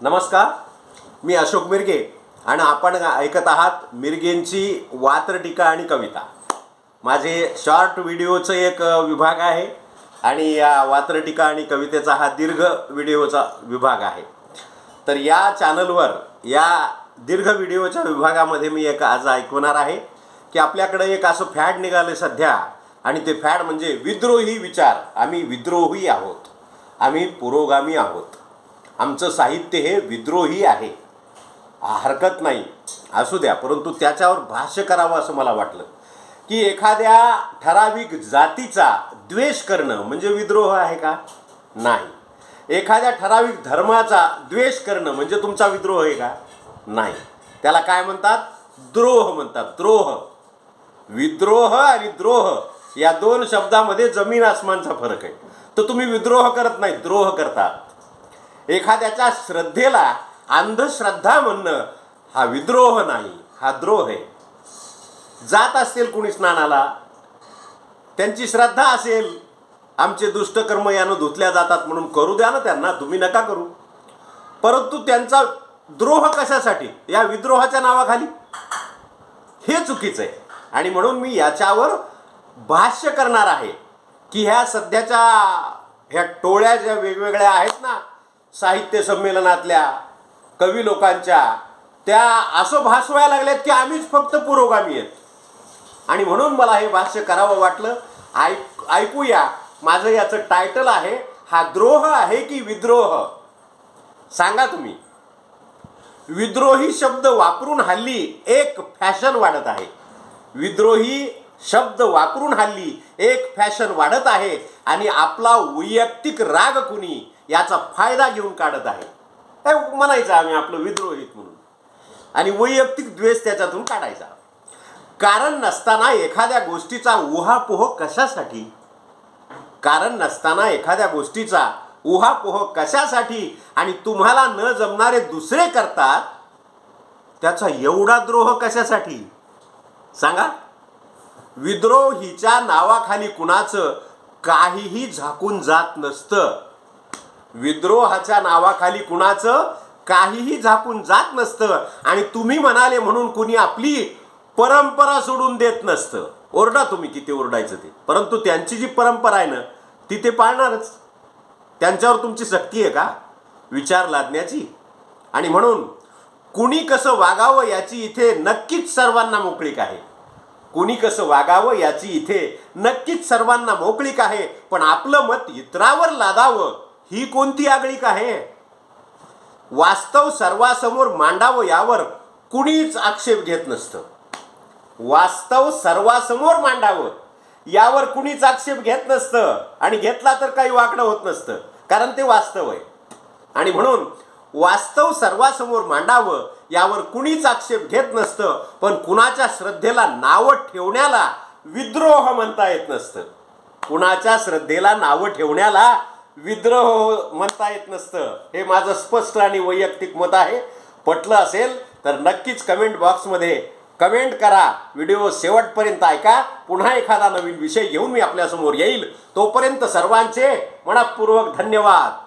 नमस्कार मी अशोक मिरगे आणि आपण ऐकत आहात मिरगेंची वात्र टीका आणि कविता. माझे शॉर्ट व्हिडिओचं एक विभाग आहे आणि या वात्र टीका आणि कवितेचा हा दीर्घ व्हिडिओचा विभाग आहे. तर या चॅनलवर या दीर्घ व्हिडिओच्या विभागामध्ये मी एक आज ऐकवणार आहे की आपल्याकडे एक असं फॅड निघालं सध्या आणि ते फॅड म्हणजे विद्रोही विचार. आम्ही विद्रोही आहोत. आम्ही पुरोगामी आहोत. आमचं साहित्य हे विद्रोही आहे. हरकत नाही. असू द्या परंतु त्याच्यावर भाष्य करावं असं मला वाटलं. की एखाद्या ठराविक जातीचा द्वेष करणं म्हणजे विद्रोह आहे का? नाही. एखाद्या ठराविक धर्माचा द्वेष करणं म्हणजे तुमचा विद्रोह आहे का? नाही. त्याला काय म्हणतात? द्रोह म्हणतात. द्रोह. विद्रोह आणि द्रोह या दोन शब्दामध्ये जमीन आसमानचा फरक आहे. तर तुम्ही विद्रोह करत नाही द्रोह करतात एखाद्याच्या श्रद्धेला अंधश्रद्धा म्हणणं हा विद्रोह नाही हा द्रोह आहे. जात असतील कुणी स्नानाला त्यांची श्रद्धा असेल आमचे दुष्टकर्म यानं धुतल्या जातात म्हणून करू द्या ना त्यांना तुम्ही नका करू. परंतु त्यांचा द्रोह कशासाठी? या विद्रोहाच्या नावाखाली? हे चुकीचं आहे. आणि म्हणून मी याच्यावर भाष्य करणार आहे की ह्या सध्याच्या ह्या टोळ्या ज्या वेगवेगळ्या आहेत ना साहित्य संमेलनातल्या कवी लोकांच्या त्या असं भासवायला लागल्यात की आम्हीच फक्त पुरोगामी आहेत. आणि म्हणून मला हे भाष्य करावं वाटलं. ऐक ऐकूया. माझं याचं टायटल आहे हा द्रोह आहे की विद्रोह? सांगा तुम्ही. विद्रोही शब्द वापरून हल्ली एक फॅशन वाढत आहे. विद्रोही शब्द वापरून हल्ली एक फॅशन वाढत आहे. आणि आपला वैयक्तिक राग कुणी याचा फायदा घेऊन काढत आहे. हे म्हणायचं आम्ही आपलं विद्रोहित म्हणून. आणि वैयक्तिक द्वेष त्याच्यातून काढायचा. कारण नसताना एखाद्या गोष्टीचा उहापोह कशासाठी? कारण नसताना एखाद्या गोष्टीचा उहापोह कशासाठी? आणि तुम्हाला न जमणारे दुसरे करतात? त्याचा एवढा द्रोह कशासाठी? सांगा. विद्रोहीच्या नावाखाली कुणाचं काहीही झाकून जात नसतं. विद्रोहाच्या नावाखाली कुणाचं काहीही झाकून जात नसतं. आणि तुम्ही म्हणाले म्हणून कुणी आपली परंपरा सोडून देत नसतं. ओरडा तुम्ही किती ओरडायचं ते. परंतु त्यांची जी परंपरा आहे ना ती ते पाळणारच. त्यांच्यावर तुमची सक्ती आहे का? विचार लादण्याची. आणि म्हणून कुणी कसं वागावं याची इथे नक्कीच सर्वांना मोकळीक आहे. कुणी कसं वागावं याची इथे नक्कीच सर्वांना मोकळीक आहे. पण आपलं मत इतरावर लादावं. ही कोणती आगळीक आहे? वास्तव सर्वासमोर मांडावं यावर कुणीच आक्षेप घेत नसतं. वास्तव सर्वासमोर मांडावं यावर कुणीच आक्षेप घेत नसतं. आणि घेतला तर काही वाकडं होत नसतं कारण ते वास्तव आहे. आणि म्हणून वास्तव सर्वासमोर मांडावं यावर कुणीच आक्षेप घेत नसतं पण कुणाच्या श्रद्धेला नावं ठेवण्याला विद्रोह म्हणता येत नसतं. कुणाच्या श्रद्धेला नावं ठेवण्याला विद्रोह म्हणता येत नसतं. हे माझं स्पष्ट आणि वैयक्तिक मत आहे. पटलं असेल तर नक्कीच कमेंट बॉक्समध्ये कमेंट करा. व्हिडिओ शेवटपर्यंत ऐका. पुन्हा एखादा नवीन विषय घेऊन मी आपल्यासमोर येईल. तोपर्यंत सर्वांचे मनपूर्वक धन्यवाद.